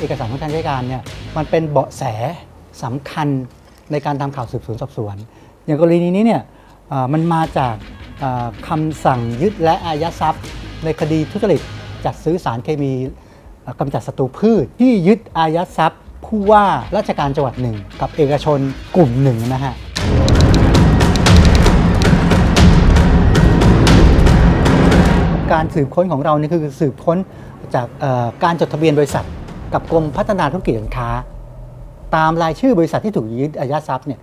เอกสารของทางราชการเนี่ยมันเป็นเบาะแสสำคัญในการทำข่าวสืบสวนสอบสวน อย่างกรณีนี้เนี่ยมันมาจากเอ่อคำสั่งยึดและอายัดทรัพย์ ในคดีทุจริตจัดซื้อสารเคมีเอ่อกำจัดศัตรูพืช ที่ยึดอายัดทรัพย์ ผู้ว่าราชการจังหวัดหนึ่ง กับเอกชนกลุ่มหนึ่งนะฮะการสืบค้นของเรานี่คือสืบค้นจากการจดทะเบียนบริษัท กับกรมพัฒนาธุรกิจการค้า ตามรายชื่อบริษัทที่ถูกยึดอายัดทรัพย์เนี่ย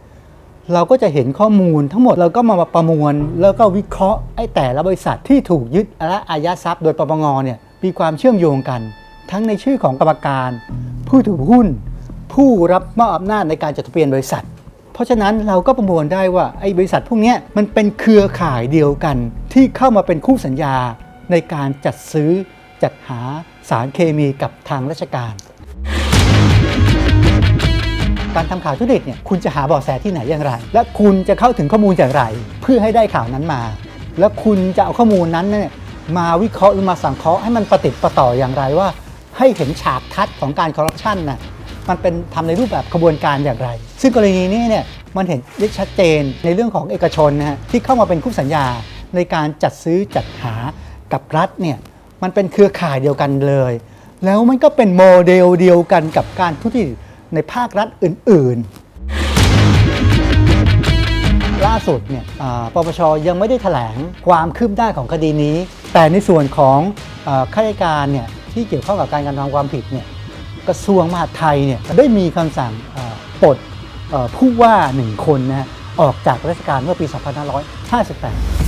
เราก็จะเห็นข้อมูลทั้งหมดเราก็มาประมวล แล้วก็วิเคราะห์ไอ้แต่ละบริษัทที่ถูกยึดและอายัดทรัพย์ โดยปปงเนี่ยมีความเชื่อมโยงกัน ทั้งในชื่อของกรรมการ ผู้ถือหุ้น ผู้รับมอบอำนาจในการจดทะเบียนบริษัท เพราะฉะนั้นเราก็ประมวลได้ว่าไอ้บริษัทพวกนี้มันเป็นเครือข่ายเดียวกันที่เข้ามาเป็นคู่สัญญาในการจัดซื้อ จัดหาสารเคมีกับทางราชการ การทำข่าวทุจริตเนี่ยคุณจะหาเบาะแสที่ไหนอย่างไร และคุณจะเข้าถึงข้อมูลอย่างไร เพื่อให้ได้ข่าวนั้นมา แล้วคุณจะเอาข้อมูลนั้นเนี่ยมาวิเคราะห์หรือมาสังเคราะห์ให้มันประติดประต่ออย่างไรว่า ให้เห็นฉากทัศน์ของการคอร์รัปชันน่ะมันเป็นทำในรูปแบบขบวนการอย่างไร ซึ่งกรณีนี้เนี่ยมันเห็นได้ชัดเจนในเรื่องของเอกชนนะฮะที่เข้ามาเป็นคู่สัญญาในการจัดซื้อจัดหากับรัฐเนี่ย มันเป็นเครือข่ายเดียวกันเลย แล้วมันก็เป็นโมเดลเดียวกันกับการทุจริตในภาครัฐอื่น ๆ ล่าสุดเนี่ยปปชยังไม่ได้แถลงความคืบหน้าของคดีนี้ แต่ในส่วนของอข้าราชการเนี่ยที่เกี่ยวข้องกับการกระทำความผิดเนี่ยกระทรวงมหาดไทยเนี่ยได้มีคำสั่งปลดผู้ว่าหนึ่งคนนะฮะออกจากราชการเมื่อปี 2558